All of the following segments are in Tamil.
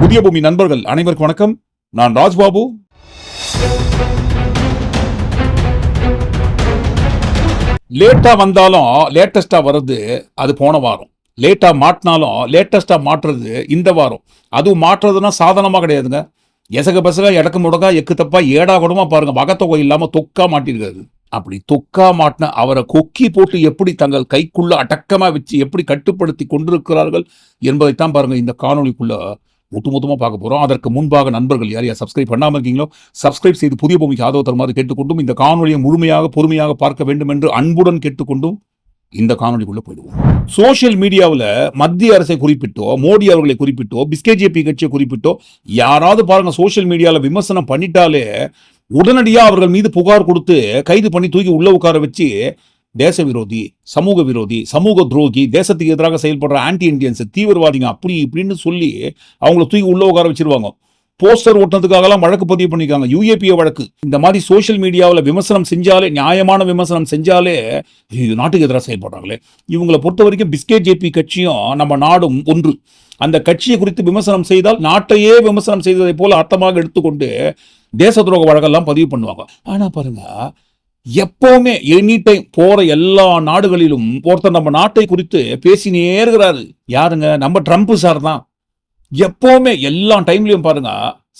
புதிய பூமி நண்பர்கள் அனைவருக்கும் வணக்கம். நான் ராஜ்பாபு. லேட்டா வந்தாலும் லேட்டஸ்டா வர்றது அது போன வாரம். லேட்டா மாட்டினாலும் லேட்டஸ்டா மாற்றுறது இந்த வாரம். அதுவும் மாற்றுறதுன்னா சாதனமா கிடையாதுங்க. எசக பசக இடக்கு முடக்கா எக்கு தப்பா ஏடா கூடமா பாருங்க. வகத்தொகை இல்லாம தொக்கா மாட்டிருக்காரு. அப்படி தொக்கா மாட்டின அவரை கொக்கி போட்டு எப்படி தங்கள் கைக்குள்ள அடக்கமா வச்சு எப்படி கட்டுப்படுத்தி கொண்டிருக்கிறார்கள் என்பதைத்தான் பாருங்க இந்த காணொலிக்குள்ள ஒட்டுமொத்தமாக பார்க்க போகிறோம் அதற்கு முன்பாக நண்பர்கள் யார் யார் சப்ஸ்கிரைப் பண்ணாமல் இருக்கீங்களோ சப்ஸ்கிரைப் செய்து புதிய பூமிக்கு ஆதரவு தருமாறு கேட்டுக்கொண்டும் இந்த காணொலியை முழுமையாக பொறுமையாக பார்க்க வேண்டும் என்று அன்புடன் கேட்டுக்கொண்டும் இந்த காணொலிக்குள்ளே போயிடுவோம். சோஷியல் மீடியாவில் மத்திய அரசை குறிப்பிட்டோ மோடி அவர்களை குறிப்பிட்டோ பிஸ்கேஜேபி கட்சியை குறிப்பிட்டோ யாராவது பாருங்க சோஷியல் மீடியாவில் விமர்சனம் பண்ணிட்டாலே உடனடியாக அவர்கள் மீது புகார் கொடுத்து கைது பண்ணி தூக்கி உள்ள உட்கார வச்சு தேச விரோதி சமூக விரோதி சமூக துரோகி தேசத்துக்கு எதிராக செயல்படுற ஆன்டி இண்டியன்ஸ் தீவிரவாதிங்க அப்படி இப்படின்னு சொல்லி அவங்கள தூக்கி உள்ள உட்கார வச்சிருவாங்க. போஸ்டர் ஓட்டுனதுக்காகலாம் வழக்கு பதிவு பண்ணியிருக்காங்க யூஏபிஏ வழக்கு. இந்த மாதிரி சோஷியல் மீடியாவில் விமர்சனம் செஞ்சாலே நியாயமான விமர்சனம் செஞ்சாலே இது நாட்டுக்கு எதிராக செயல்படுறாங்களே. இவங்களை பொறுத்த வரைக்கும் பிஸ்கெட் ஜேபி கட்சியும் நம்ம நாடும் ஒன்று. அந்த கட்சியை குறித்து விமர்சனம் செய்தால் நாட்டையே விமர்சனம் செய்ததை போல அர்த்தமாக எடுத்துக்கொண்டு தேச துரோக வழக்கெல்லாம் பதிவு பண்ணுவாங்க. ஆனால் பாருங்கள் எப்பவுமே எனி டைம் போற எல்லா நாடுகளிலும் ஒருத்தர் நம்ம நாட்டை குறித்து பேசினே இருக்கிறாரு. யாருங்க? நம்ம ட்ரம்ப் சார் தான். எப்பவுமே எல்லா டைம்லயும் பாருங்க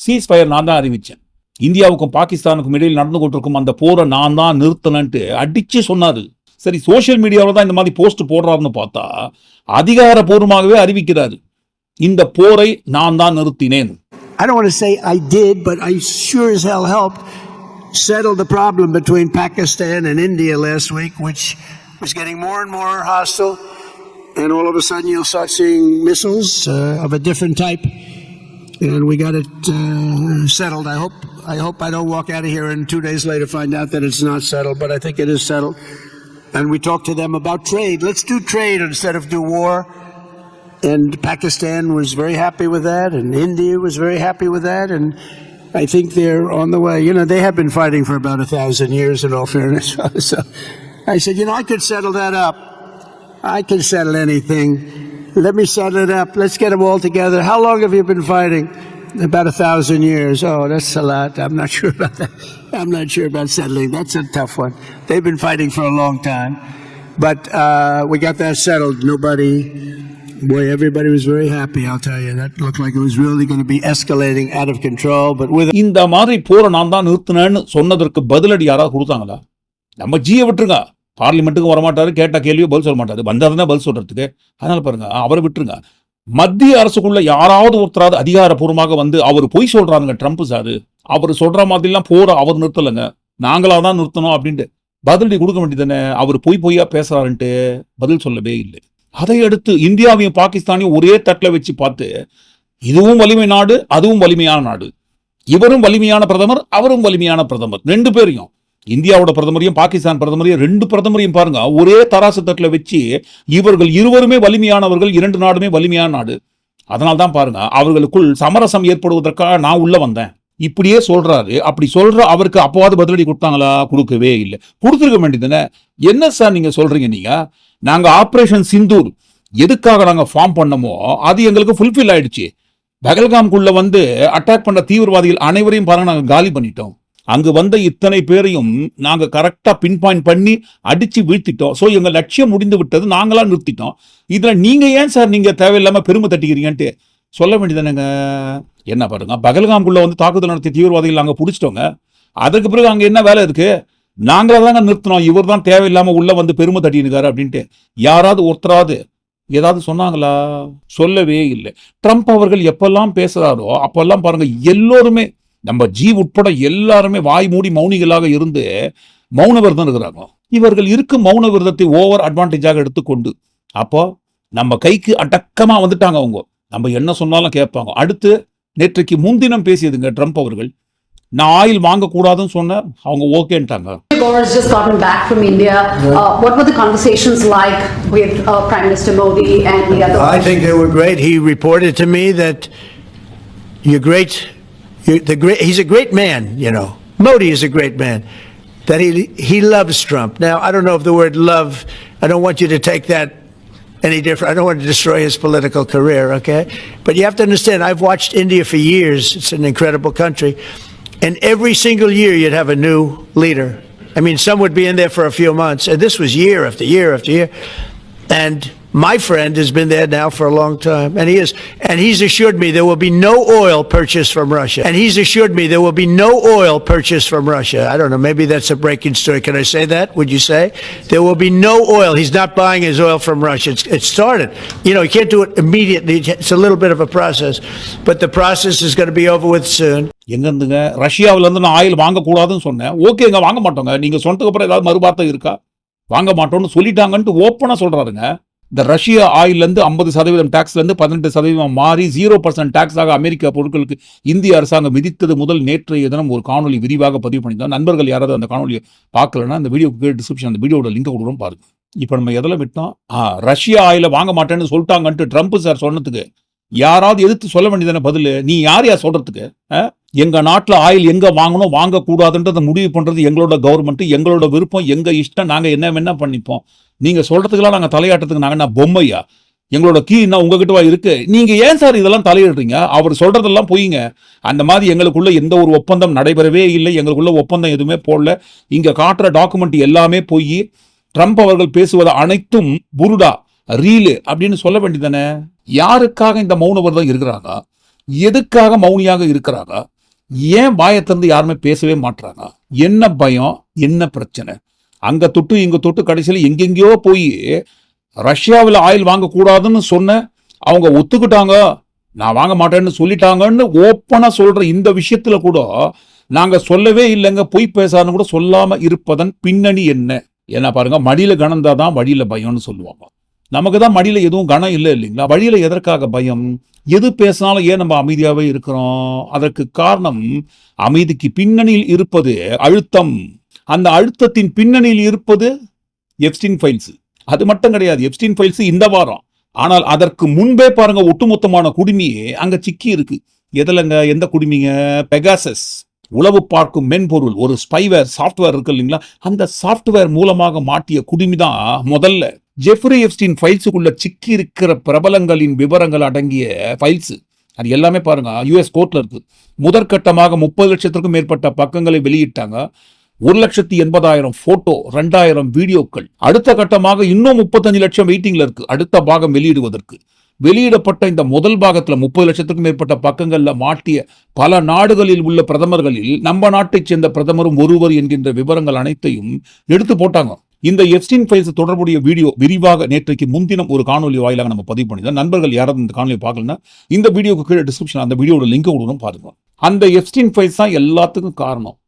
சீஸ் ஃபயர் நான் தான் அறிவிச்சேன். இந்தியாவுக்கும் பாகிஸ்தானுக்கும் இடையில் நடந்து கொண்டிருக்கும் அந்த போரை நான் தான் நிறுத்தினன்ட்டு அடிச்சு சொன்னாரு. சரி சோஷியல் மீடியாவில் தான் இந்த மாதிரி போஸ்ட் போடுறாருன்னு பார்த்தா அதிகாரப்பூர்வமாகவே அறிவிக்கிறாரு. இந்த போரை நான் தான் நிறுத்தினேன். I don't want to say I did, but I sure as hell helped settle the problem between Pakistan and India last week, which was getting more and more hostile. And all of a sudden, you'll start seeing missiles uh, of a different type. And we got it uh, settled. I hope. I hope I don't walk out of here and two days later find out that it's not settled. But I think it is settled. And we talked to them about trade. Let's do trade instead of do war. And Pakistan was very happy with that, and India was very happy with that, and I think they're on the way. You know, they have been fighting for about a thousand years, in all fairness. so I said, you know, I could settle that up. I can settle anything. Let me settle it up. Let's get them all together. How long have you been fighting? About a thousand years. Oh, that's a lot. I'm not sure about that. I'm not sure about settling. That's a tough one. They've been fighting for a long time. But uh, we got that settled. Nobody Boy, everybody was very happy, I'll tell you. That looked like it was really going to be escalating out of control. But with இந்த மாதிரி போரை நான் தான் நிறுத்தினேன்னு சொன்னதற்கு பதிலடி யாராவது கொடுத்தாங்களா? நம்ம ஜியை விட்டுருங்க. பார்லிமெண்ட்டுக்கு வரமாட்டாரு கேட்ட கேள்வியோ பதில் சொல்ல மாட்டாரு. வந்தாருன்னா பதில் சொல்றதுக்கு. அதனால பாருங்க அவரை விட்டுருங்க. மத்திய அரசுக்குள்ள யாராவது ஒருத்தராவது அதிகாரப்பூர்வமாக வந்து அவர் பொய் சொல்றாருங்க ட்ரம்ப் சாரு. அவர் சொல்ற மாதிரிலாம் போற அவர் நிறுத்தலைங்க. நாங்களா தான் நிறுத்தணும் அப்படின்ட்டு. பதிலடி கொடுக்க வேண்டியதானே அவர் பொய் பொய்யா பேசுறாருன்ட்டு பதில் சொல்லவே இல்லை. அதை அடுத்து இந்தியாவையும் பாகிஸ்தானையும் ஒரே தட்டில் வச்சு பார்த்து இதுவும் வலிமை நாடு அதுவும் வலிமையான நாடு. இவரும் வலிமையான பிரதமர் அவரும் வலிமையான பிரதமர். ரெண்டு பேரையும். இந்தியாவோட பிரதமரையும் பாகிஸ்தான் பிரதமரையும் ரெண்டு பிரதமரையும் பாருங்க. ஒரே தராசு தட்டில் வச்சு இவர்கள் இருவருமே வலிமையானவர்கள் இரண்டு நாடுமே வலிமையான நாடு. அதனால தான் பாருங்க அவர்களுக்குள் சமரசம் ஏற்படுவதற்காக நான் உள்ள வந்தேன். இப்படியே சொல்றாரு. அப்படி சொல்ற அவருக்கு அப்போவாது பதிலடி கொடுத்தாங்களா? கொடுக்கவே இல்லை. கொடுத்துருக்க வேண்டியதுன்னு என்ன சார் நீங்க சொல்றீங்க நீங்க? நாங்கள் ஆப்ரேஷன் சிந்தூர் எதுக்காக நாங்கள் ஃபார்ம் பண்ணமோ அது எங்களுக்கு ஃபுல்ஃபில் ஆயிடுச்சு. பகல்காம்குள்ள வந்து அட்டாக் பண்ண தீவிரவாதிகள் அனைவரையும் பாருங்க நாங்கள் காலி பண்ணிட்டோம். அங்கு வந்த இத்தனை பேரையும் நாங்கள் கரெக்டாக பின் பாயிண்ட் பண்ணி அடித்து வீழ்த்திட்டோம். ஸோ எங்கள் லட்சியம் முடிந்து விட்டது நாங்களாம் நிறுத்திட்டோம். இதில் நீங்கள் ஏன் சார் நீங்கள் தேவையில்லாமல் பெருமை தட்டிக்கிறீங்கன்ட்டு சொல்ல வேண்டியதானேங்க என்ன பாருங்க பகல்காம்குள்ள வந்து தாக்குதல் நடத்திய தீவிரவாதிகள் நாங்கள் பிடிச்சிட்டோங்க. அதுக்கு பிறகு அங்கே என்ன வேலை இருக்குது நாங்களே தாங்க நிறுத்தினோம். இவர் தான் தேவையில்லாமல் உள்ளே வந்து பெருமை தட்டினுக்காரு அப்படின்ட்டு. யாராவது ஒருத்தராவது ஏதாவது சொன்னாங்களா? சொல்லவே இல்லை. ட்ரம்ப் அவர்கள் எப்பெல்லாம் பேசுகிறாரோ அப்பெல்லாம் பாருங்கள் எல்லோருமே நம்ம ஜி உட்பட எல்லாருமே வாய் மூடி மௌனிகளாக இருந்து மௌன விரதம் இருக்கிறாங்க. இவர்கள் இருக்கும் மௌன விரதத்தை ஓவர் அட்வான்டேஜாக எடுத்துக்கொண்டு. அப்போ நம்ம கைக்கு அடக்கமாக வந்துட்டாங்க அவங்க. நம்ம என்ன சொன்னாலும் கேட்பாங்க. அடுத்து நேற்றைக்கு முன்தினம் பேசியதுங்க ட்ரம்ப் அவர்கள் நான் ஆயில் வாங்கக்கூடாதுன்னு சொன்னேன் அவங்க ஓகேன்ட்டாங்க Gore has just gotten back from India. Uh, what were the conversations like with uh, Prime Minister Modi and the other? I think they were great. He reported to me that you're great. You're the great. He's a great man. You know, Modi is a great man. That he he loves Trump. Now I don't know if the word love. I don't want you to take that any different. I don't want to destroy his political career, okay? But you have to understand, I've watched India for years. It's an incredible country. And every single year you'd have a new leader. I mean, some would be in there for a few months, and this was year after year after year. And my friend has been there now for a long time, and he is, and he's assured me there will be no oil purchased from Russia. And he's assured me there will be no oil purchased from Russia. I don't know, maybe that's a breaking story. Can I say that? Would you say there will be no oil? He's not buying his oil from Russia. It's, it started. You know, you can't do it immediately. It's a little bit of a process, but the process is going to be over with soon. எங்க இருந்துங்க ரஷ்யாவுல இருந்து நான் ஆயில் வாங்கக்கூடாதுன்னு சொன்னேன் ஓகேங்க வாங்க மாட்டோங்க நீங்க சொன்னதுக்கு அப்புறம் ஏதாவது மறுபார்த்தை இருக்கா வாங்க மாட்டோம்னு சொல்லிட்டாங்கன்ட்டு ஓப்பனா சொல்றாருங்க இந்த ரஷ்யா ஆயிலேருந்து ஐம்பது சதவீதம் டேக்ஸ்லேருந்து பதினெட்டு சதவீதம் மாறி ஜீரோ பர்சன்ட் டேக்ஸாக அமெரிக்க பொருட்களுக்கு இந்திய அரசாங்கம் விதித்தது முதல் நேற்றைய தினம் ஒரு காணொலி விரிவாக பதிவு பண்ணியிருந்தோம். நண்பர்கள் யாராவது அந்த காணொலியை பார்க்கலன்னா அந்த வீடியோக்கு டிஸ்கிரிப்ஷன் அந்த வீடியோட லிங்க் கொடுக்குறோம் பாருங்க. இப்போ நம்ம எதில் விட்டோம்? ரஷ்யா ஆயில வாங்க மாட்டேன்னு சொல்லிட்டாங்கன்ட்டு ட்ரம்ப் சார் சொன்னதுக்கு யாராவது எதிர்த்து சொல்ல வேண்டியதான பதில்? நீ யார் யார் சொல்கிறதுக்கு எங்கள் நாட்டில் ஆயில் எங்கே வாங்கணும்? வாங்கக்கூடாதுன்றதை முடிவு பண்ணுறது எங்களோட கவர்மெண்ட்டு எங்களோட விருப்பம் எங்கள் இஷ்டம் நாங்கள் என்ன வேணா பண்ணிப்போம். நீங்கள் சொல்கிறதுக்கெல்லாம் நாங்கள் தலையாட்டத்துக்கு நாங்கள் என்ன பொம்மையா? எங்களோட கீ என்ன உங்ககிட்டவா இருக்கு? நீங்க ஏன் சார் இதெல்லாம் தலையிடுறீங்க? அவர் சொல்றதெல்லாம் பொய்ங்க. அந்த மாதிரி எங்களுக்குள்ள எந்த ஒரு ஒப்பந்தம் நடைபெறவே இல்லை. எங்களுக்குள்ள ஒப்பந்தம் எதுவுமே போடல. இங்க காட்டுற டாக்குமெண்ட் எல்லாமே போய் ட்ரம்ப் அவர்கள் பேசுவது அனைத்தும் புருடா ரீலு அப்படின்னு சொல்ல வேண்டியதானே யாருக்காக இந்த மௌன இருக்கிறாங்க? எதுக்காக மௌனியாக இருக்கிறாங்க? ஏன் பாயத்திலிருந்து யாருமே பேசவே மாட்றாங்க? என்ன பயம்? என்ன பிரச்சனை? அங்கே தொட்டு இங்கே தொட்டு கடைசியில் எங்கெங்கேயோ போய் ரஷ்யாவில் ஆயில் வாங்கக்கூடாதுன்னு சொன்ன அவங்க ஒத்துக்கிட்டாங்க. நான் வாங்க மாட்டேன்னு சொல்லிட்டாங்கன்னு ஓப்பனாக சொல்கிற இந்த விஷயத்தில் கூட நாங்கள் சொல்லவே இல்லைங்க பொய் பேசாதுன்னு கூட சொல்லாமல் இருப்பதன் பின்னணி என்ன? ஏன்னா பாருங்க மடியில் கணந்தா தான் வழியில் பயம்னு சொல்லுவாங்க. நமக்கு தான் மடியில் எதுவும் கணம் இல்லை இல்லைங்களா? வழியில் எதற்காக பயம்? எது பேசினாலும் ஏன் நம்ம அமைதியாகவே இருக்கிறோம்? அதற்கு காரணம் அமைதிக்கு பின்னணியில் இருப்பது அழுத்தம். அந்த அழுத்தத்தின் பின்னணியில் இருப்பது எப்ஸ்டின் ஃபைல்ஸ் அது மட்டும் கிடையாது. எப்ஸ்டின் ஃபைல்ஸ் இந்த வாரம். ஆனால் அதற்கு முன்பே பாருங்க ஒட்டுமொத்தமான குடுமியே அங்க சிக்கி இருக்கு. எதுலங்க எந்த குடுமிங்க? பெகாசஸ் உளவு பார்க்கும் மென்பொருள். ஒரு ஸ்பைவேர் சாஃப்ட்வேர் இருக்கு இல்லைங்களா? அந்த சாஃப்ட்வேர் மூலமாக மாட்டிய குடுமி தான் முதல்ல. ஜெஃப்ரி எப்ஸ்டின் ஃபைல்ஸுக்குள்ள சிக்கி இருக்கிற பிரபலங்களின் விவரங்கள் அடங்கிய ஃபைல்ஸ் அது எல்லாமே பாருங்க யூஎஸ் கோர்ட்ல இருக்கு. முதற்கட்டமாக முப்பது லட்சத்திற்கும் மேற்பட்ட பக்கங்களை வெளியிட்டாங்க. ஒரு லட்சத்தி எண்பதாயிரம் போட்டோ ரெண்டாயிரம் வீடியோக்கள். அடுத்த கட்டமாக இன்னும் முப்பத்தஞ்சு லட்சம் வெயிட்டிங்ல இருக்கு. அடுத்த பாகம் வெளியிடுவதற்கு. வெளியிடப்பட்ட இந்த முதல் பாகத்துல முப்பது லட்சத்துக்கும் மேற்பட்ட பக்கங்கள்ல மாட்டிய பல நாடுகளில் உள்ள பிரதமர்களில் நம்ம நாட்டைச் சேர்ந்த பிரதமரும் ஒருவர் என்கின்ற விவரங்கள் அனைத்தையும் எடுத்து போட்டாங்க. இந்த எஃப்ஸ்டின் ஃபைல்ஸ் தொடர்புடைய வீடியோ விரிவாக நேற்றைக்கு முன்தினம் ஒரு காணொலி வாயிலாக நம்ம பதிவு பண்ணிதான் நண்பர்கள் யாராவது இந்த காணொலி பார்க்கலன்னா இந்த வீடியோக்கு கீழே டிஸ்கிரிப்ஷன் அந்த வீடியோட லிங்க் கொடுக்கணும் பாருங்க. அந்த எஃப்ஸ்டின் ஃபைல்ஸ் தான் எல்லாத்துக்கும் காரணம்.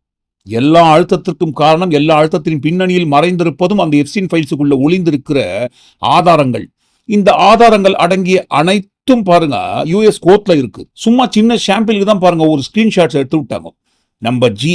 எல்லா அழுத்தத்திற்கும் காரணம் எல்லா அழுத்தத்தின் பின்னணியில் மறைந்திருப்பதும் அந்த எஃப்சின் ஃபைல்ஸுக்குள்ள ஒளிந்திருக்கிற ஆதாரங்கள். இந்த ஆதாரங்கள் அடங்கிய அனைத்தும் பாருங்க யூஎஸ் கோர்ட்ல இருக்கு. சும்மா சின்ன ஷாம்பிளுக்கு தான் பாருங்க ஒரு ஸ்கிரீன்ஷாட்ஸ் எடுத்து விட்டாங்க. நம்பர் ஜி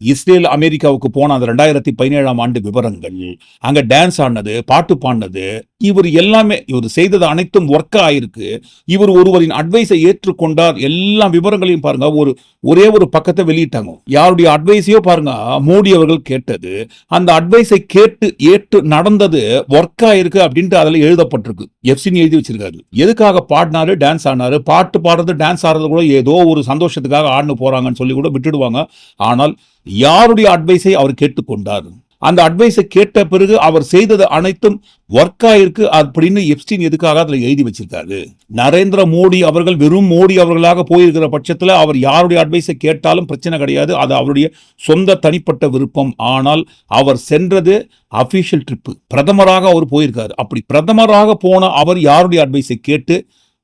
இஸ்ரேல் அமெரிக்காவுக்கு போன அந்த ரெண்டாயிரத்தி பதினேழாம் ஆண்டு விவரங்கள். அங்க டான்ஸ் ஆடினது பாட்டு பாடினது இவர் எல்லாமே இவர் செய்தது அனைத்தும் ஒர்க் ஆயிருக்கு. இவர் ஒருவரின் அட்வைஸை ஏற்றுக்கொண்டார். எல்லா விவரங்களையும் பாருங்க. ஒரு ஒரே ஒரு பக்கத்தை வெளியிட்டாங்க. யாருடைய அட்வைஸையோ பாருங்க. மோடி அவர்கள் கேட்டது. அந்த அட்வைஸை கேட்டு ஏற்று நடந்தது ஒர்க் ஆயிருக்கு அப்படின்ட்டு அதில் எழுதப்பட்டிருக்கு. எஃப்சின் எழுதி வச்சிருக்காரு. எதுக்காக பாடினாரு? டான்ஸ் ஆடினாரு பாட்டு பாடுறது டான்ஸ் ஆடுறது கூட ஏதோ ஒரு சந்தோஷத்துக்காக ஆடினு போறாங்கன்னு சொல்லி கூட விட்டுடுவாங்க. ஆனால் யாருடைய அட்வைஸை அவர் கேட்டுக்கொண்டார்? அந்த அட்வைஸை கேட்ட பிறகு அவர் செய்தது அனைத்தும் ஒர்க் ஆயிருக்கு அப்படின்னு எப்ஸ்டின் எதுக்காக அதில் எழுதி வச்சிருக்காரு? நரேந்திர மோடி அவர்கள் வெறும் மோடி அவர்களாக போயிருக்கிற பட்சத்தில் அவர் யாருடைய அட்வைஸை கேட்டாலும் பிரச்சனை கிடையாது. அது அவருடைய சொந்த தனிப்பட்ட விருப்பம். ஆனால் அவர் சென்றது அஃபீஷியல் ட்ரிப்பு பிரதமராக அவர் போயிருக்காரு. அப்படி பிரதமராக போன அவர் யாருடைய அட்வைஸை கேட்டு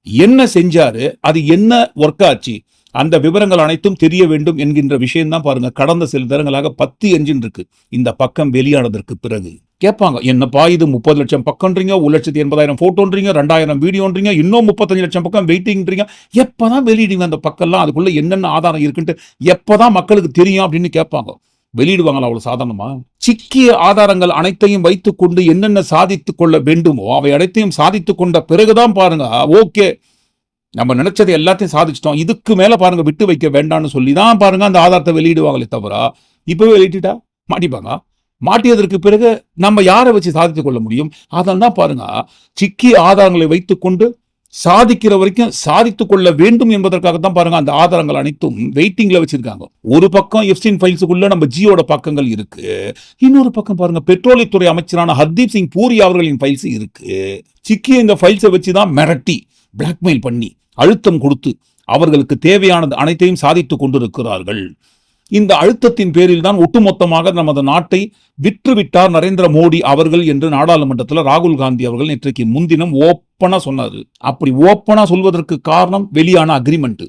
என்ன செஞ்சாரு? அது என்ன ஒர்க் ஆச்சு? அந்த விவரங்கள் அனைத்தும் தெரிய வேண்டும் என்கின்ற விஷயம்தான் பாருங்க. கடந்த சில தினங்களாக பத்து என்ஜின் இருக்கு. இந்த பக்கம் வெளியானதற்கு பிறகு. கேட்பாங்க என்னப்பா இது முப்பது லட்சம் பக்கம்ன்றீங்க ஒரு லட்சத்தி எண்பதாயிரம் போட்டோன்றீங்க ரெண்டாயிரம் வீடியோன்றீங்க இன்னும் முப்பத்தஞ்சு லட்சம் பக்கம் வெயிட்டிங்ன்றீங்க. எப்பதான் வெளியிடுங்க அந்த பக்கம்லாம்? அதுக்குள்ள என்னென்ன ஆதாரம் இருக்குன்ட்டு எப்பதான் மக்களுக்கு தெரியும்? அப்படின்னு கேட்பாங்க. வெளியிடுவாங்களா அவ்வளவு சாதாரணமா? சிக்கிய ஆதாரங்கள் அனைத்தையும் வைத்துக் கொண்டு என்னென்ன சாதித்துக் கொள்ள வேண்டுமோ அவை அனைத்தையும் சாதித்துக் கொண்ட பிறகுதான் பாருங்க. ஓகே. நம்ம நினைச்சதை எல்லாத்தையும் சாதிச்சிட்டோம். இதுக்கு மேலே பாருங்க விட்டு வைக்க வேண்டாம்னு சொல்லி தான் பாருங்க அந்த ஆதாரத்தை வெளியிடுவாங்களே தவிர இப்போவே வெளியிட்டுட்டா? மாட்டிப்பாங்க. மாட்டியதற்கு பிறகு நம்ம யாரை வச்சு சாதித்து கொள்ள முடியும்? அதனால தான் பாருங்க சிக்கி ஆதாரங்களை வைத்துக்கொண்டு சாதிக்கிற வரைக்கும் சாதித்து கொள்ள வேண்டும் என்பதற்காக தான் பாருங்க அந்த ஆதாரங்கள் அனைத்தும் வெயிட்டிங்ல வச்சிருக்காங்க. ஒரு பக்கம் எஃப்சின் ஃபைல்ஸுக்குள்ள நம்ம ஜியோட பக்கங்கள் இருக்கு. இன்னொரு பக்கம் பாருங்க பெட்ரோலியத்துறை அமைச்சரான ஹர்தீப் சிங் பூரி அவர்களின் ஃபைல்ஸ் இருக்கு. சிக்கி இந்த ஃபைல்ஸை வச்சு தான் மிரட்டி பிளாக்மெயில் பண்ணி அழுத்தம் கொடுத்து அவர்களுக்கு தேவையானது அனைத்தையும் சாதித்துக் கொண்டிருக்கிறார்கள். இந்த அழுத்தத்தின் பேரில் தான் ஒட்டுமொத்தமாக நமது நாட்டை விற்றுவிட்டார் நரேந்திர மோடி அவர்கள் என்று நாடாளுமன்றத்தில் ராகுல் காந்தி அவர்கள் நேற்றைக்கு முன்தினம் ஓப்பனாக சொன்னார். அப்படி ஓப்பனாக சொல்வதற்கு காரணம் வெளியான அக்ரிமெண்ட்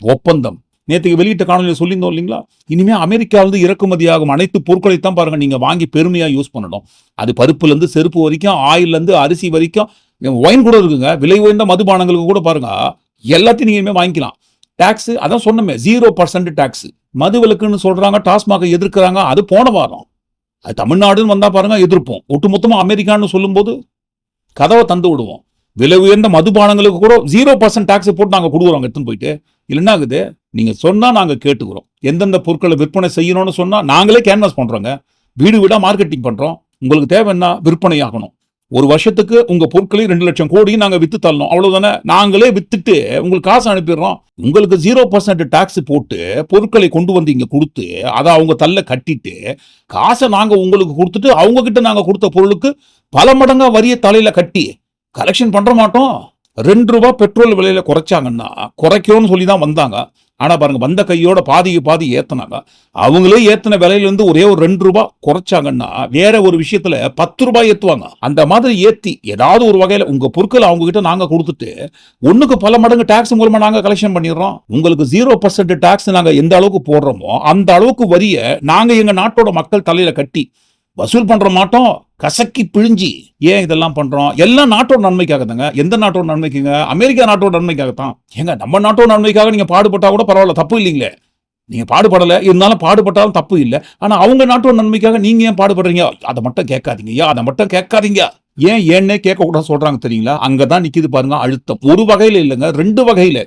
ஒப்பந்தம். நேற்றுக்கு வெளியிட்ட காணொலியில் சொல்லியிருந்தோம் இல்லைங்களா? இனிமேல் அமெரிக்காவிலிருந்து இறக்குமதியாகும் அனைத்து பொருட்களை தான் நீங்கள் வாங்கி பெருமையாக யூஸ் பண்ணணும். அது பருப்புலேருந்து செருப்பு வரைக்கும் ஆயிலேருந்து அரிசி வரைக்கும் ஒயின் கூட இருக்குங்க விலை உயர்ந்த மதுபானங்களுக்கு கூட பாருங்கள் எல்லாத்தையும் நீங்க வாங்கிக்கலாம். டேக்ஸு அதான் சொன்னமே ஜீரோ பர்சன்ட் டேக்ஸு மது விலக்குன்னு சொல்கிறாங்க டாஸ்மாக எதிர்க்கிறாங்க அது போன வாரம். அது தமிழ்நாடுன்னு வந்தால் பாருங்கள் எதிர்ப்போம். ஒட்டுமொத்தமாக அமெரிக்கான்னு சொல்லும்போது கதவை தந்து விடுவோம். விலை உயர்ந்த மதுபானங்களுக்கு கூட ஜீரோ பர்சன்ட் டேக்ஸ் போட்டு நாங்கள் கொடுக்குறோம் எடுத்துன்னு போயிட்டு. இல்லைன்னா ஆகுது? நீங்கள் சொன்னால் நாங்கள் கேட்டுக்கிறோம். எந்தெந்த பொருட்களை விற்பனை செய்யணும்னு சொன்னால் நாங்களே கேன்வாஸ் பண்ணுறோங்க வீடு வீடாக மார்க்கெட்டிங் பண்ணுறோம் உங்களுக்கு தேவைன்னா விற்பனை ஆகணும் ஒரு வருஷத்துக்கு உங்க பொருட்களை ரெண்டு லட்சம் கோடி நாங்க வித்து தள்ளணும் அவ்வளவுதானே? நாங்களே வித்துட்டு உங்களுக்கு காசு அனுப்பிடுறோம். உங்களுக்கு ஜீரோ பர்சன்ட் டாக்ஸ் போட்டு பொருட்களை கொண்டு வந்து இங்க கொடுத்து அதை அவங்க தள்ள கட்டிட்டு காசை நாங்க உங்களுக்கு கொடுத்துட்டு அவங்க கிட்ட நாங்க கொடுத்த பொருளுக்கு பல மடங்கா வரிய தலையில கட்டி கலெக்ஷன் பண்ற மாட்டோம். ரெண்டு ரூபாய் பெட்ரோல் விலையில குறைச்சாங்கன்னா குறைக்கணும்னு சொல்லி தான் வந்தாங்க. ஆனால் பாருங்க வந்த கையோட பாதிக்கு பாதி ஏற்றினாங்க அவங்களே ஏற்றின விலையிலேருந்து ஒரே ஒரு ரெண்டு ரூபாய் குறைச்சாங்கன்னா வேற ஒரு விஷயத்துல பத்து ரூபாய் ஏற்றுவாங்க அந்த மாதிரி ஏற்றி ஏதாவது ஒரு வகையில் உங்க பொருட்களை அவங்க கிட்ட கொடுத்துட்டு ஒன்றுக்கு பல மடங்கு டேக்ஸ் மூலமா நாங்கள் கலெக்ஷன் பண்ணிடுறோம். உங்களுக்கு ஜீரோ பர்சன்ட் டேக்ஸ் நாங்கள் எந்த அளவுக்கு போடுறோமோ அந்த அளவுக்கு வரிய நாங்கள் எங்கள் நாட்டோட மக்கள் தலையில கட்டி வசூல் பண்ணுற மாட்டோம். கசக்கி பிழிஞ்சி ஏன் இதெல்லாம் பண்றோம்? எல்லாம் நாட்டோட நன்மைக்காக தாங்க எந்த நாட்டோட நன்மைக்குங்க? அமெரிக்கா நாட்டோட நன்மைக்காகத்தான். ஏங்க நம்ம நாட்டோட நன்மைக்காக நீங்க பாடுபட்டா கூட பரவாயில்ல தப்பு இல்லைங்களே. நீங்கள் பாடுபடலை இருந்தாலும் பாடுபட்டாலும் தப்பு இல்லை. ஆனால் அவங்க நாட்டோட நன்மைக்காக நீங்கள் ஏன் பாடுபடுறீங்க? அதை மட்டும் கேட்காதீங்க ஐயா அதை மட்டும் கேட்காதீங்க. ஏன் ஏன்னே கேட்கக்கூடாது சொல்கிறாங்க தெரியுங்களா? அங்கே தான் நிற்கிது பாருங்க அழுத்தம். ஒரு வகையில் இல்லைங்க ரெண்டு வகையில்.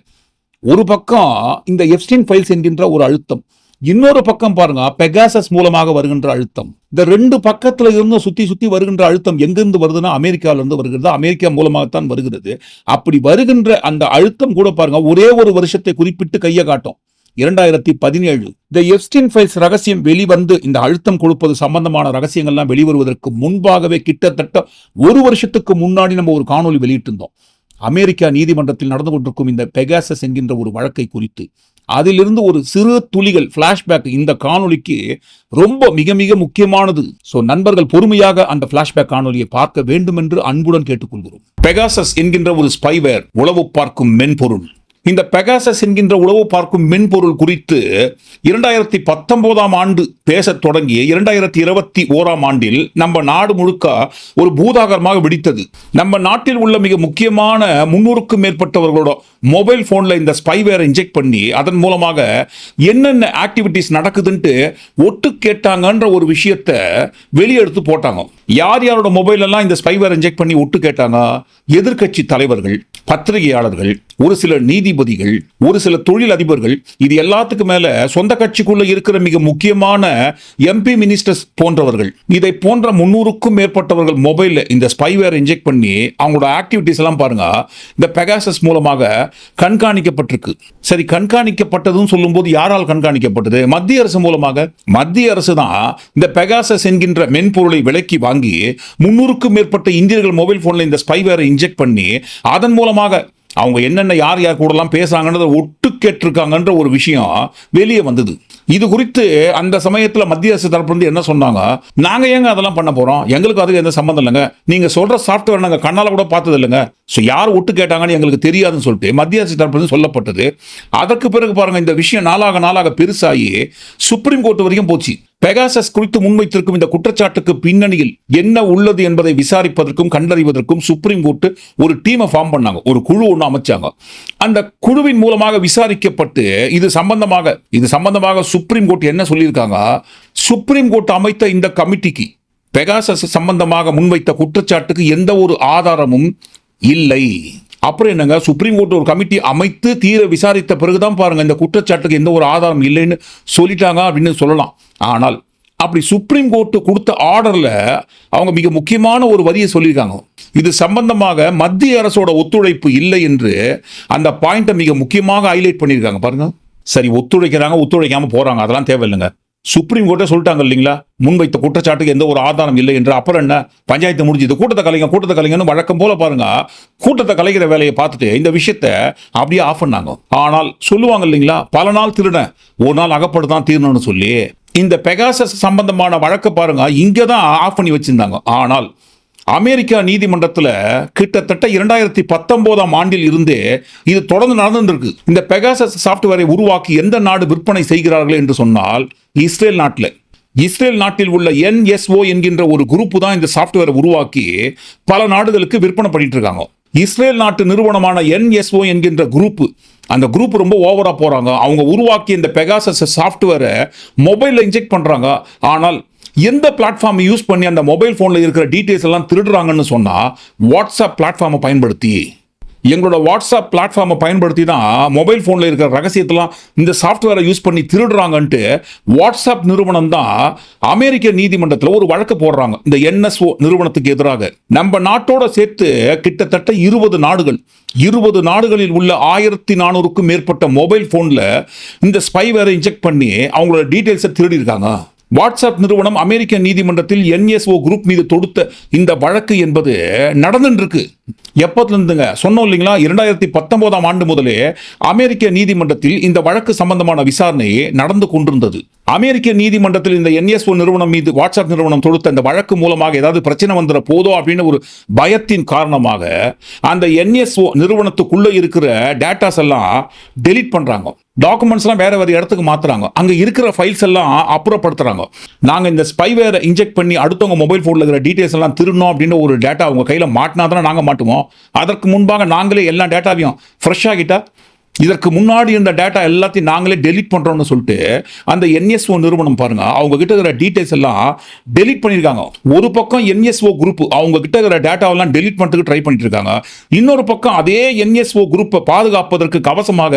ஒரு பக்கம் இந்த எஃப்ஸ்டின் ஃபைல்ஸ் என்கின்ற ஒரு அழுத்தம். இன்னொரு பக்கம் பாருங்க பெகாசஸ் மூலமாக வருகின்ற அழுத்தம். இந்த ரெண்டு பக்கத்துல இருந்து சுத்தி சுத்தி வருகின்ற அழுத்தம் எங்கிருந்து வருதுன்னா அமெரிக்கால இருந்து வருகிறது. அமெரிக்கா மூலமாகத்தான் வருகிறது. அப்படி வருகின்ற அந்த அழுத்தம் கூட பாருங்க ஒரே ஒரு வருஷத்தை குறிப்பிட்டு கையை காட்டும். இரண்டாயிரத்தி பதினேழு. இந்த எப்ஸ்டின் ஃபைல்ஸ் ரகசியம் வெளிவந்து இந்த அழுத்தம் கொடுப்பது சம்பந்தமான ரகசியங்கள்லாம் வெளிவருவதற்கு முன்பாகவே கிட்டத்தட்ட ஒரு வருஷத்துக்கு முன்னாடி நம்ம ஒரு காணொலி வெளியிட்டிருந்தோம். அமெரிக்கா நீதிமன்றத்தில் நடந்து கொண்டிருக்கும் இந்த பெகாசஸ் என்கின்ற ஒரு வழக்கை குறித்து. அதிலிருந்து ஒரு சிறு துளிகள் ஃபிளாஷ்பேக் இந்த காணொலிக்கு ரொம்ப மிக மிக முக்கியமானது. சோ நண்பர்கள் பொறுமையாக அந்த ஃபிளாஷ்பேக் காணொலியை பார்க்க வேண்டும் என்று அன்புடன் கேட்டுக்கொள்கிறோம். பெகாசஸ் என்கின்ற ஒரு ஸ்பைவேர் உளவு பார்க்கும் மென்பொருள். இந்த பெகாசஸ் என்கின்ற உளவு பார்க்கும் மென்பொருள் குறித்து இரண்டாயிரத்தி பத்தொன்பதாம் ஆண்டு பேசத் தொடங்கி இரண்டாயிரத்தி இருபத்தி ஓராம் ஆண்டில் நம்ம நாடு முழுக்க ஒரு பூதாகரமாக வெடித்தது. நம்ம நாட்டில் உள்ள மிக முக்கியமான முன்னூறுக்கும் மேற்பட்டவர்களோட மொபைல் ஃபோனில் இந்த ஸ்பைவேரை இன்ஜெக்ட் பண்ணி அதன் மூலமாக என்னென்ன ஆக்டிவிட்டிஸ் நடக்குதுன்ட்டு ஒட்டு கேட்டாங்கன்ற ஒரு விஷயத்த வெளியெடுத்து போட்டாங்க. யார் யாரோட மொபைலெல்லாம் இந்த ஸ்பைவேர் இன்ஜெக்ட் பண்ணி ஒட்டு கேட்டாங்க? எதிர்க்கட்சி தலைவர்கள் பத்திரிகையாளர்கள் ஒரு சில நீதிபதிகள் ஒரு சில தொழில் அதிபர்கள். இது எல்லாத்துக்கு மேல சொந்த கட்சிக்குள்ள இருக்கிற மிக முக்கியமான எம்பி மினிஸ்டர்ஸ் போன்றவர்கள். இதை போன்ற முன்னூறுக்கும் மேற்பட்டவர்கள் மொபைலில் இந்த ஸ்பைவேர் இன்ஜெக்ட் பண்ணி அவங்களோட ஆக்டிவிட்டிஸ் எல்லாம் பாருங்க. இந்த பெகாசஸ் மூலமாக கண்காணிக்கப்பட்டிருக்கு. சரி கண்காணிக்கப்பட்டதுன்னு சொல்லும்போது யாரால் கண்காணிக்கப்பட்டது? மத்திய அரசு மூலமாக. மத்திய அரசு தான் இந்த பெகாசஸ் என்கின்ற மென்பொருளை விலக்கி வாங்கி முன்னூறுக்கும் மேற்பட்ட இந்தியர்கள் மொபைல் போன்ல இந்த ஸ்பைவேரை இன்ஜெக்ட் பண்ணி அதன் மூலமாக அவங்க என்னென்ன யார் யார் கூடலாம் பேசுகிறாங்கன்றத ஒட்டு கேட்டிருக்காங்கன்ற ஒரு விஷயம் வெளியே வந்தது. இது குறித்து அந்த சமயத்தில் மத்திய அரசு தரப்புலேருந்து என்ன சொன்னாங்க? நாங்கள் ஏங்க அதெல்லாம் பண்ண போகிறோம் எங்களுக்கு அதுக்கு எந்த சம்மந்தம் இல்லைங்க. நீங்கள் சொல்கிற சாஃப்ட்வேர் நாங்கள் கண்ணால் கூட பார்த்தது இல்லைங்க. ஸோ யார் ஒட்டு கேட்டாங்கன்னு எங்களுக்கு தெரியாதுன்னு சொல்லிட்டு மத்திய அரசு தரப்புலேருந்து சொல்லப்பட்டது. அதற்கு பிறகு பாருங்கள் இந்த விஷயம் நாளாக நாளாக பெருசாகி சுப்ரீம் கோர்ட் வரைக்கும் போச்சு. பெகாசஸ் குறித்து முன்வைத்திருக்கும் இந்த குற்றச்சாட்டுக்கு பின்னணியில் என்ன உள்ளது என்பதை விசாரிப்பதற்கும் கண்டறிவதற்கும் சுப்ரீம் கோர்ட்டு ஒரு டீமை ஃபார்ம் பண்ணாங்க. ஒரு குழு ஒன்று அமைச்சாங்க. அந்த குழுவின் மூலமாக விசாரிக்கப்பட்டு இது சம்பந்தமாக இது சம்பந்தமாக சுப்ரீம் கோர்ட் என்ன சொல்லியிருக்காங்க? சுப்ரீம் கோர்ட் அமைத்த இந்த கமிட்டிக்கு பெகாசஸ் சம்பந்தமாக முன்வைத்த குற்றச்சாட்டுக்கு எந்த ஒரு ஆதாரமும் இல்லை. அப்புறம் என்னங்க சுப்ரீம் கோர்ட் ஒரு கமிட்டி அமைத்து தீர விசாரித்த பிறகுதான் பாருங்க இந்த குற்றச்சாட்டுக்கு எந்த ஒரு ஆதாரம் இல்லைன்னு சொல்லிட்டாங்க அப்படின்னு சொல்லலாம். ஆனால் அப்படி சுப்ரீம் கோர்ட்டு கொடுத்த ஆர்டரில் அவங்க மிக முக்கியமான ஒரு வரியை சொல்லியிருக்காங்க. இது சம்பந்தமாக மத்திய அரசோட ஒத்துழைப்பு இல்லை என்று அந்த பாயிண்ட்டை மிக முக்கியமாக ஹைலைட் பண்ணியிருக்காங்க. பாருங்க. சரி ஒத்துழைக்கிறாங்க ஒத்துழைக்காமல் போகிறாங்க அதெல்லாம் தேவையில்லைங்க. சுப்ரீம் கோர்ட்டே சொல்லிட்டாங்க இல்லைங்களா? முன்வைத்த குற்றச்சாட்டுக்கு எந்த ஒரு ஆதாரம் இல்லை என்று. அப்புறம் என்ன? பஞ்சாயத்து முடிஞ்சது. கூட்டத்தை கலைங்க கூட்டத்தை கலைங்கன்னு வழக்கம் போல பாருங்க. கூட்டத்தை கலைக்கிற வேலையை பார்த்துட்டு இந்த விஷயத்த அப்படியே ஆஃப் பண்ணாங்க. ஆனால் சொல்லுவாங்க இல்லைங்களா? பல நாள் திருடன். ஒரு நாள் அகப்படுதான் தீரணும்னு சொல்லி. இந்த பெகாசஸ் சம்பந்தமான வழக்கு பாருங்க. இங்கே தான் ஆஃப் பண்ணி வச்சிருந்தாங்க. ஆனால் அமெரிக்கா நீதிமன்றத்தில் கிட்டத்தட்ட இரண்டாயிரத்தி பத்தொன்பதாம் ஆண்டில் இருந்தே இது தொடர்ந்து நடந்துருக்கு இந்த பெகாசஸ் சாஃப்ட்வேரை உருவாக்கி எந்த நாடு விற்பனை செய்கிறார்கள் என்று சொன்னால் இஸ்ரேல் நாட்டில். இஸ்ரேல் நாட்டில் உள்ள என்எஸ்ஓ என்கின்ற ஒரு குரூப் தான் இந்த சாஃப்ட்வேரை உருவாக்கி பல நாடுகளுக்கு விற்பனை பண்ணிட்டு இருக்காங்க இஸ்ரேல் நாட்டு நிறுவனமான என்எஸ்ஓ என்கின்ற குரூப் அந்த குரூப் ரொம்ப ஓவராக போகிறாங்க அவங்க உருவாக்கிய இந்த பெகாசஸ் சாஃப்ட்வேரை மொபைலில் இன்ஜெக்ட் பண்ணுறாங்க ஆனால் எந்த பிளாட்ஃபார்மை யூஸ் பண்ணி அந்த மொபைல் ஃபோனில் இருக்கிற டீட்டெயில்ஸ் எல்லாம் திருடுறாங்கன்னு சொன்னால் வாட்ஸ்அப் பிளாட்ஃபார்மை பயன்படுத்தி எங்களோட வாட்ஸ்அப் பிளாட்ஃபார்மை பயன்படுத்தி தான் மொபைல் ஃபோனில் இருக்கிற ரகசியத்தெல்லாம் இந்த சாஃப்ட்வேரை யூஸ் பண்ணி திருடுறாங்கன்ட்டு வாட்ஸ்அப் நிறுவனம் தான் அமெரிக்க நீதிமன்றத்தில் ஒரு வழக்கு போடுறாங்க. இந்த என்எஸ்ஓ நிறுவனத்துக்கு எதிராக. நம்ம நாட்டோட சேர்த்து கிட்டத்தட்ட இருபது நாடுகள் இருபது நாடுகளில் உள்ள ஆயிரத்தி நானூறுக்கும் மேற்பட்ட மொபைல் ஃபோனில் இந்த ஸ்பைவேரை இன்ஜெக்ட் பண்ணி அவங்களோட டீட்டெயில்ஸை திருடி இருக்காங்க வாட்ஸ்அப் நிறுவனம் அமெரிக்க நீதிமன்றத்தில் என்எஸ்ஓ குரூப் மீது தொடுத்த இந்த வழக்கு என்பது நடந்துருக்கு எப்போதுலேருந்துங்க? சொன்னோம் இல்லைங்களா? இரண்டாயிரத்தி பத்தொன்பதாம் ஆண்டு முதலே அமெரிக்க நீதிமன்றத்தில் இந்த வழக்கு சம்பந்தமான விசாரணை நடந்து கொண்டிருந்தது. அமெரிக்க நீதிமன்றத்தில் இந்த என்எஸ்ஓ நிறுவனம் மீது வாட்ஸ்அப் நிறுவனம் தொடுத்த அந்த வழக்கு மூலமாக ஏதாவது பிரச்சனை வந்துட போதோ அப்படின்னு ஒரு பயத்தின் காரணமாக அந்த என்எஸ்ஓ நிறுவனத்துக்குள்ள இருக்கிற டேட்டாஸ் எல்லாம் டெலீட் பண்றாங்க. டாக்குமெண்ட்ஸ்லாம் வேற வேற இடத்துக்கு மாத்துறாங்க. அங்க இருக்கிற ஃபைல்ஸ் எல்லாம் அப்புறப்படுத்துறாங்க. நாங்க இந்த ஸ்பைவேரை இன்ஜெக்ட் பண்ணி அடுத்தவங்க மொபைல் ஃபோனில் இருக்கிற டீட்டெயில்ஸ் எல்லாம் திருடணும் அப்படின்னு ஒரு டேட்டா அவங்க கையில மாட்டினா தானே நாங்க மாட்டுவோம். அதற்கு முன்பாக நாங்களே எல்லா டேட்டாவையும் ஃப்ரெஷ் ஆகிட்டா இதற்கு முன்னாடி இருந்த டேட்டா எல்லாத்தையும் நாங்களே டெலீட் பண்ணுறோம்னு சொல்லிட்டு அந்த என்எஸ்ஓ நிறுவனம் பாருங்க அவங்க கிட்ட இருக்கிற டீட்டெயில்ஸ் எல்லாம் டெலீட் பண்ணியிருக்காங்க ஒரு பக்கம் என்எஸ்ஓ குரூப் அவங்க கிட்ட இருக்கிற டேட்டாவெல்லாம் டெலீட் பண்ணுறதுக்கு ட்ரை பண்ணிட்டு இருக்காங்க. இன்னொரு பக்கம் அதே என்எஸ்ஓ குரூப்பை பாதுகாப்பதற்கு கவசமாக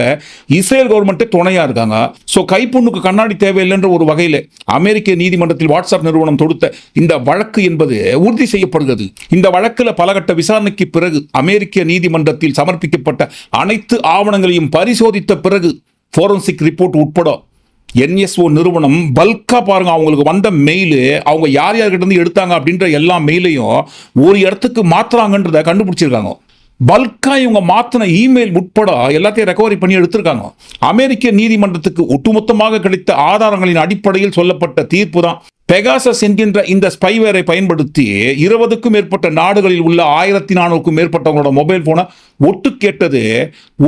இஸ்ரேல் கவர்மெண்ட்டே துணையாக இருக்காங்க. ஸோ கைப்புண்ணுக்கு கண்ணாடி தேவையில்லைன்ற ஒரு வகையில் அமெரிக்க நீதிமன்றத்தில் வாட்ஸ்அப் நிறுவனம் தொடுத்த இந்த வழக்கு என்பது உறுதி செய்யப்படுகிறது. இந்த வழக்கில் பலகட்ட விசாரணைக்கு பிறகு அமெரிக்க நீதிமன்றத்தில் சமர்ப்பிக்கப்பட்ட அனைத்து ஆவணங்களையும் பரிசோதித்த பிறகு ஃபோரன்சிக் ரிப்போர்ட் உட்பட என்எஸ்ஓ நிறுவனம் பல்கா பாருங்கள் அவங்களுக்கு வந்த மெயிலு அவங்க யார் யார்கிட்டருந்து எடுத்தாங்க அப்படின்ற எல்லா மெயிலையும் ஒரு இடத்துக்கு மாற்றுறாங்கன்றத கண்டுபிடிச்சிருக்காங்க. பல்காக இவங்க மாற்றின இமெயில் உட்பட எல்லாத்தையும் ரெக்கவரி பண்ணி எடுத்திருக்காங்க. அமெரிக்க நீதிமன்றத்துக்கு ஒட்டுமொத்தமாக கிடைத்த ஆதாரங்களின் அடிப்படையில் சொல்லப்பட்ட தீர்ப்பு தான். பெகாசஸ் என்கின்ற இந்த ஸ்பைவேரை பயன்படுத்தி இருபதுக்கும் மேற்பட்ட நாடுகளில் உள்ள ஆயிரத்தி நானூறுக்கும் மேற்பட்டவங்களோட மொபைல் போனை ஒட்டு கேட்டது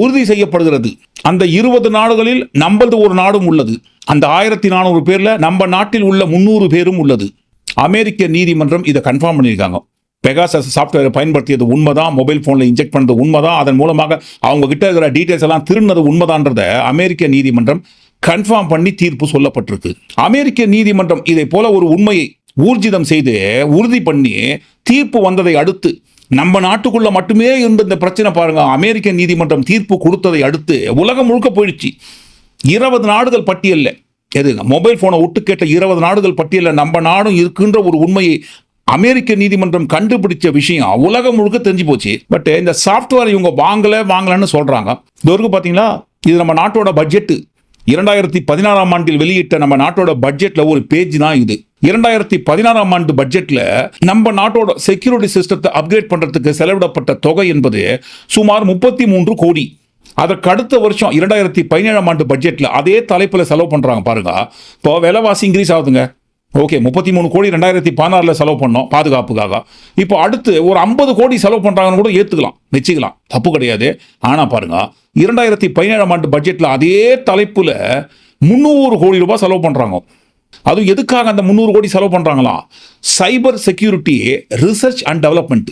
உறுதி செய்யப்படுகிறது. அந்த இருபது நாடுகளில் நம்மளது ஒரு நாடும் உள்ளது. அந்த ஆயிரத்தி நானூறு பேரில் நம்ம நாட்டில் உள்ள முந்நூறு பேரும் உள்ளது. அமெரிக்க நீதிமன்றம் இதை கன்ஃபார்ம் பண்ணியிருக்காங்க. பெகாசஸ் சாஃப்ட்வேரை பயன்படுத்தியது உண்மைதான் மொபைல் ஃபோனில் இன்ஜெக்ட் பண்ணது உண்மைதான் அதன் மூலமாக அவங்க கிட்ட இருக்கிற டீட்டெயில்ஸ் எல்லாம் திருநது உண்மைதான்றத அமெரிக்க நீதிமன்றம் கன்ஃபார்ம் பண்ணி தீர்ப்பு சொல்லப்பட்டிருக்கு. அமெரிக்க நீதிமன்றம் இதை போல ஒரு உண்மையை ஊர்ஜிதம் செய்து உறுதி பண்ணி தீர்ப்பு வந்ததை அடுத்து நம்ம நாட்டுக்குள்ள மட்டுமே இருந்த இந்த பிரச்சனை பாருங்க அமெரிக்க நீதிமன்றம் தீர்ப்பு கொடுத்ததை அடுத்து உலகம் முழுக்க போயிடுச்சு. இருபது நாடுகள் பட்டியலில். எது மொபைல் போனை விட்டு கேட்ட இருபது நாடுகள் பட்டியலில் நம்ம நாடும் இருக்குன்ற ஒரு உண்மையை அமெரிக்க நீதிமன்றம் கண்டுபிடிச்ச விஷயம் உலகம் முழுக்க தெரிஞ்சு போச்சு. பட் இந்த சாஃப்ட்வேர் இவங்க வாங்கல வாங்கலன்னு சொல்றாங்க. இது வரைக்கும் பாத்தீங்களா? இது நம்ம நாட்டோட பட்ஜெட்டு இரண்டாயிரத்தி பதினாறாம் ஆண்டில் வெளியிட்ட நம்ம நாட்டோட பட்ஜெட்ல ஒரு பேஜ் தான் இது. இரண்டாயிரத்தி பதினாறாம் ஆண்டு பட்ஜெட்ல நம்ம நாட்டோட செக்யூரிட்டி சிஸ்டத்தை அப்கிரேட் பண்றதுக்கு செலவிடப்பட்ட தொகை என்பது சுமார் முப்பத்தி மூன்று கோடி. அதற்கு அடுத்த வருஷம் இரண்டாயிரத்தி பதினேழாம் ஆண்டு பட்ஜெட்ல அதே தலைப்புல செலவு பண்றாங்க பாருங்க. இப்போ விலைவாசி இன்க்ரீஸ் ஆகுதுங்க. ஓகே முப்பத்தி மூணு கோடி ரெண்டாயிரத்தி பதினாறில் செலவு பண்ணோம் பாதுகாப்புக்காக. இப்போ அடுத்து ஒரு ஐம்பது கோடி செலவு பண்ணுறாங்கன்னு கூட ஏற்றுக்கலாம் வச்சுக்கலாம். தப்பு கிடையாது. ஆனால் பாருங்க இரண்டாயிரத்தி பதினேழாம் ஆண்டு பட்ஜெட்டில் அதே தலைப்பில் முந்நூறு கோடி ரூபாய் செலவு பண்ணுறாங்க அதுவும் எதுக்காக அந்த முந்நூறு கோடி செலவு பண்ணுறாங்களா cyber security research and development.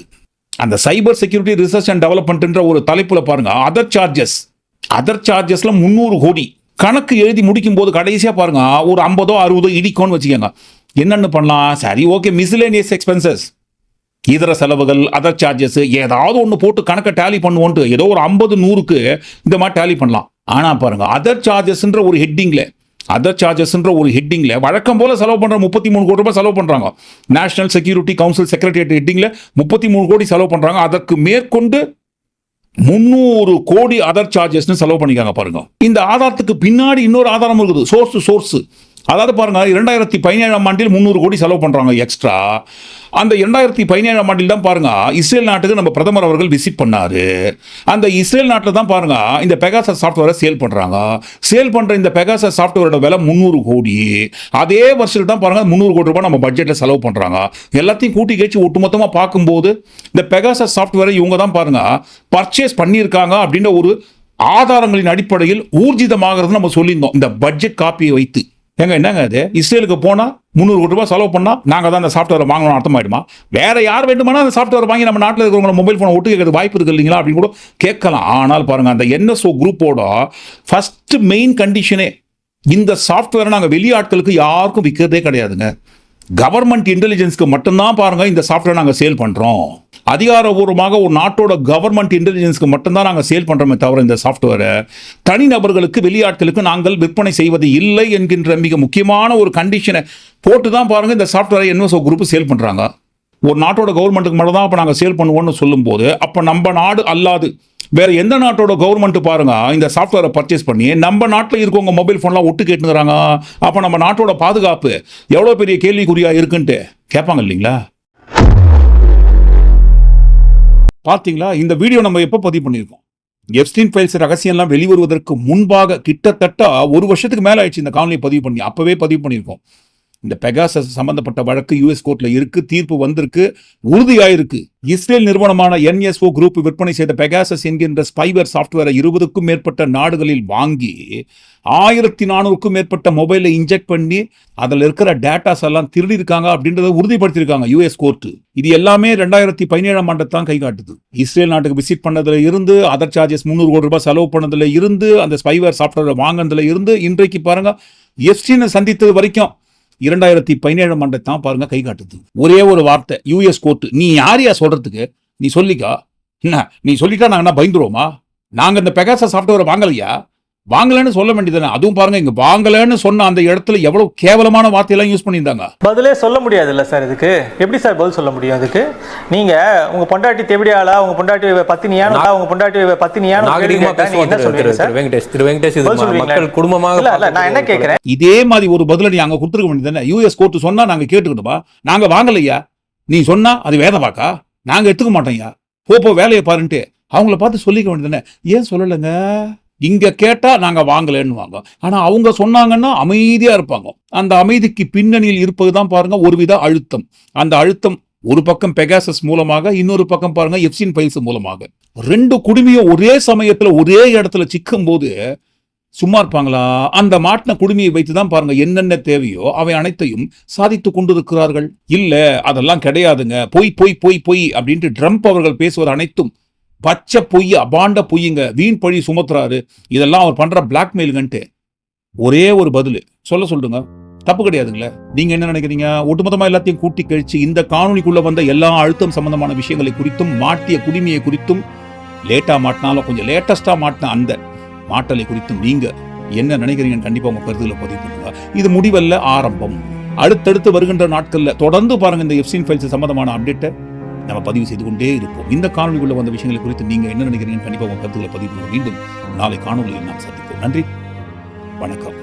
அந்த சைபர் செக்யூரிட்டி ரிசர்ச் அண்ட் டெவலப்மெண்ட்ன்ற ஒரு தலைப்பில் பாருங்கள் அதர் சார்ஜஸ் அதர் சார்ஜஸில் முந்நூறு கோடி. கணக்கு எழுதி முடிக்கும் போது கடைசியாக பாருங்க ஒரு ஐம்பதோ அறுபதோ இடிக்கும்னு வச்சுக்கோங்க. என்னென்னு பண்ணலாம்? சரி ஓகே மிஸ்லேனியஸ் எக்ஸ்பென்சஸ் இதர செலவுகள் அதர் சார்ஜஸ் ஏதாவது ஒன்று போட்டு கணக்கை டேலி பண்ணுவோன்ட்டு ஏதோ ஒரு ஐம்பது நூறுக்கு இந்த மாதிரி டேலி பண்ணலாம். ஆனால் பாருங்க அதர் சார்ஜஸ்ன்ற ஒரு ஹெட்டிங்கில் அதர் சார்ஜஸ்ன்ற ஒரு ஹெட்டிங்கில் வழக்கம் போல செலவு பண்ணுற முப்பத்தி மூணு கோடி ரூபாய் செலவு பண்ணுறாங்க நேஷனல் செக்யூரிட்டி கவுன்சில் செக்ரட்டரியேட் ஹெட்டிங்கில் முப்பத்தி மூணு கோடி செலவு பண்ணுறாங்க அதற்கு மேற்கொண்டு முந்நூறு கோடி அதர் சார்ஜஸ்னு செலவு பண்ணிக்காங்க பாருங்க. இந்த ஆதாரத்துக்கு பின்னாடி இன்னொரு ஆதாரம் இருக்குது. சோர்ஸ் சோர்ஸ் அதாவது பாருங்க இரண்டாயிரத்தி பதினேழாம் ஆண்டில் முந்நூறு கோடி செலவு பண்றாங்க எக்ஸ்ட்ரா அந்த இரண்டாயிரத்தி பதினேழாம் ஆண்டில் தான் பாருங்க இஸ்ரேல் நாட்டுக்கு நம்ம பிரதமர் அவர்கள் விசிட் பண்ணார். அந்த இஸ்ரேல் நாட்டில் தான் பாருங்க இந்த பெகாசஸ் சாஃப்ட்வேரை சேல் பண்ணுறாங்க சேல் பண்ணுற இந்த பெகாச சாஃப்ட்வேரோட விலை முந்நூறு கோடி. அதே வருஷத்துல தான் பாருங்க முந்நூறு கோடி ரூபாய் நம்ம பட்ஜெட்டில் செலவு பண்ணுறாங்க எல்லாத்தையும் கூட்டி கேச்சு ஒட்டுமொத்தமாக பார்க்கும்போது இந்த பெகாசஸ் சாஃப்ட்வேரை இவங்க தான் பாருங்க பர்ச்சேஸ் பண்ணியிருக்காங்க அப்படின்ற ஒரு ஆதாரங்களின் அடிப்படையில் ஊர்ஜிதமாகிறது நம்ம சொல்லியிருந்தோம். இந்த பட்ஜெட் காப்பியை வைத்து. ஏங்க என்னங்க அது? இஸ்ரேலுக்கு போனா முந்நூறு கோடி ரூபாய் செலவு பண்ணா நாங்க தான் அந்த சாஃப்ட்வேர் வாங்கணும் அர்த்தமாயிடுமா? வேற யார் வேண்டுமானா அந்த சாஃப்ட்வேர் வாங்கி நம்ம நாட்டில் இருக்கிறவங்க மொபைல் ஃபோனை ஒட்டு கேட்கறது வாய்ப்பு இருக்கு இல்லைங்களா? அப்படின்னு கூட கேட்கலாம். ஆனால் பாருங்க அந்த என்எஸ்ஓ குரூப்போட ஃபர்ஸ்ட் மெயின் கண்டிஷனே இந்த சாஃப்ட்வேரை நாங்கள் வெளியாட்களுக்கு யாருக்கும் விற்கிறதே கிடையாதுங்க. கவர்மெண்ட் இன்டெலிஜென்ஸ்க்கு மட்டும்தான் பாருங்க இந்த சாஃப்ட்வேர் நாங்கள் சேல் பண்றோம். அதிகாரபூர்வமாக ஒரு நாட்டோட கவர்மெண்ட் இன்டெலிஜென்ஸ்க்கு மட்டும்தான் நாங்கள் சேல் பண்ணுறோமே தவிர இந்த சாஃப்ட்வேரை தனிநபர்களுக்கு வெளியாட்களுக்கு நாங்கள் விற்பனை செய்வது இல்லை என்கின்ற மிக முக்கியமான ஒரு கண்டிஷனை போட்டு தான் பாருங்கள் இந்த சாஃப்ட்வேரை என்எஸ்ஓ குரூப் சேல் பண்ணுறாங்க ஒரு நாட்டோட கவர்மெண்ட்டுக்கு மட்டும் தான் அப்போ நாங்கள் சேல் பண்ணுவோம்னு சொல்லும்போது அப்போ நம்ம நாடு அல்லாது வேறு எந்த நாட்டோட கவர்மெண்ட் பாருங்க இந்த சாஃப்ட்வேரை பர்ச்சேஸ் பண்ணி நம்ம நாட்டில் இருக்கவங்க மொபைல் ஃபோன்லாம் ஒட்டு கேட்டுங்கிறாங்க அப்போ நம்ம நாட்டோட பாதுகாப்பு எவ்வளோ பெரிய கேள்விக்குறியாக இருக்குன்ட்டு கேட்பாங்க இல்லைங்களா? பார்த்தீங்களா? இந்த வீடியோ நம்ம எப்போ பதிவு பண்ணியிருக்கோம்? எப்ஸ்டின் ஃபைல்ஸ் ரகசியம்லாம் வெளிவருவதற்கு முன்பாக கிட்டத்தட்ட ஒரு வருஷத்துக்கு மேலே ஆயிடுச்சு இந்த காணொலியை பதிவு பண்ணி. அப்போவே பதிவு பண்ணியிருக்கோம். இந்த பெகாசஸ் சம்பந்தப்பட்ட வழக்கு யூஎஸ் கோர்ட்ல இருக்கு தீர்ப்பு வந்திருக்கு உறுதியாயிருக்கு. இஸ்ரேல் நிறுவனமான என்எஸ்ஓ குரூப் விற்பனை செய்த பெகாசஸ் என்கின்ற ஸ்பைவேர் சாஃப்ட்வேரை இருபதுக்கும் மேற்பட்ட நாடுகளில் வாங்கி ஆயிரத்தி நானூறுக்கும் மேற்பட்ட மொபைலை இன்ஜெக்ட் பண்ணி அதில் இருக்கிற டேட்டாஸ் எல்லாம் திருடி இருக்காங்க அப்படின்றத உறுதிப்படுத்தியிருக்காங்க யூஎஸ் கோர்ட்டு இது எல்லாமே ரெண்டாயிரத்தி பதினேழாம் ஆண்டு தான் கை காட்டுது இஸ்ரேல் நாட்டுக்கு விசிட் பண்ணதுல இருந்து அதர் சார்ஜஸ் முந்நூறு கோடி ரூபாய் செலவு பண்ணதுல இருந்து அந்த ஸ்பைவேர் சாஃப்ட்வேரை வாங்கினதுல இருந்து இன்றைக்கு பாருங்க எஸ்டினை சந்தித்தது வரைக்கும் இரண்டாயிரத்தி பதினேழாம் ஆண்டை தான் பாருங்க கை காட்டுது. ஒரே ஒரு வார்த்தை யூஎஸ் கோர்ட்டு நீ யாரையா சொல்றதுக்கு? நீ சொல்லிக்கா. என்ன? நீ சொல்லிட்டா நாங்க என்ன பயந்துருவோமா? நாங்க இந்த பெகாச சாஃப்ட்வேரை வாங்கலையா? வாங்கலைன்னு சொல்ல வேண்டியதுதானே? அதுவும் பாருங்க இங்க வாங்கலைன்னு சொன்ன அந்த இடத்துல எவ்வளவு கேவலமான வார்த்தையெல்லாம் யூஸ் பண்ணியிருந்தாங்க. பதிலே சொல்ல முடியாதுல்ல சார் இதுக்கு. எப்படி சார் பதில் சொல்ல முடியும் அதுக்கு? நீங்க உங்க பொண்டாட்டி தெவிடியாளா? உங்க பொண்டாட்டி பத்தினியான உங்க பொண்டாட்டி பத்தினியான பதில்? மக்கள் குடும்பமாக இல்ல இல்ல நான் என்ன கேக்குறேன்? இதே மாதிரி ஒரு பதிலடி அங்க கொடுத்துருக்க வேண்டியதானே யூஎஸ் கோர்ட் சொன்னா நாங்க கேட்டுக்கிட்டோமா? நாங்க வாங்கலையா? நீ சொன்னா அது வேத வாக்கா? நாங்க எடுத்துக்க மாட்டோம்யா போ போ வேலையை பாருன்ட்டு. அவங்கள பார்த்து சொல்லிக்க வேண்டியதானே ஏன் சொல்லலைங்க? இங்கே கேட்டால் நாங்கள் வாங்கலைன்னு ஆனால் அவங்க சொன்னாங்கன்னா அமைதியாக இருப்பாங்க. அந்த அமைதிக்கு பின்னணியில் இருப்பது தான் பாருங்கள் ஒருவித அழுத்தம். அந்த அழுத்தம் ஒரு பக்கம் பெகாசஸ் மூலமாக இன்னொரு பக்கம் பாருங்க எப்சின் பைல்ஸ் மூலமாக. ரெண்டு குடுமியும் ஒரே சமயத்தில் ஒரே இடத்துல சிக்கும் போது சும்மா இருப்பாங்களா? அந்த மாட்டின குடுமையை வைத்து தான் பாருங்க என்னென்ன தேவையோ அவை அனைத்தையும் சாதித்து கொண்டிருக்கிறார்கள். இல்ல அதெல்லாம் கிடையாதுங்க. பொய் பொய் பொய் பொய் அப்படின்ட்டு ட்ரம்ப் அவர்கள் பேசுவது அனைத்தும் பச்சை பொய் அபாண்ட பொய்யுங்க வீண் பழி சுமத்துறாரு. இதெல்லாம் அவர் பண்ற பிளாக்மெயிலுங்கன்ட்டு ஒரே ஒரு பதில். சொல்ல சொல்லுங்க. தப்பு கிடையாதுங்களே. நீங்க என்ன நினைக்கிறீங்க? ஒட்டுமொத்தமா எல்லாத்தையும் கூட்டி கழிச்சு இந்த காணொலிக்குள்ள வந்த எல்லா அழுத்தம் சம்பந்தமான விஷயங்களை குறித்தும் மாட்டிய குடிமையை குறித்தும் லேட்டா மாட்டினாலும் கொஞ்சம் லேட்டஸ்டா மாட்டின அந்த மாட்டலை குறித்தும் நீங்க என்ன நினைக்கிறீங்கன்னு கண்டிப்பா உங்க கருத்துல பதிவு பண்ணுங்க. இது முடிவல்ல ஆரம்பம். அடுத்தடுத்து வருகின்ற நாட்கள்ல தொடர்ந்து பாருங்க இந்த எஃப்சின் ஃபைல்ஸ் சம்பந்தமான அப்டேட்டை நம்ம பதிவு செய்து கொண்டே இருப்போம். இந்த காணொலிக்குள்ள வந்த விஷயங்களை குறித்து நீங்க என்ன நினைக்கிறீங்கன்னு கண்டிப்பா உங்க கருத்துக்களை பதிவு பண்ணுங்க மீண்டும் நாளை காணொலியில் நாம் சந்திப்போம். நன்றி. வணக்கம்.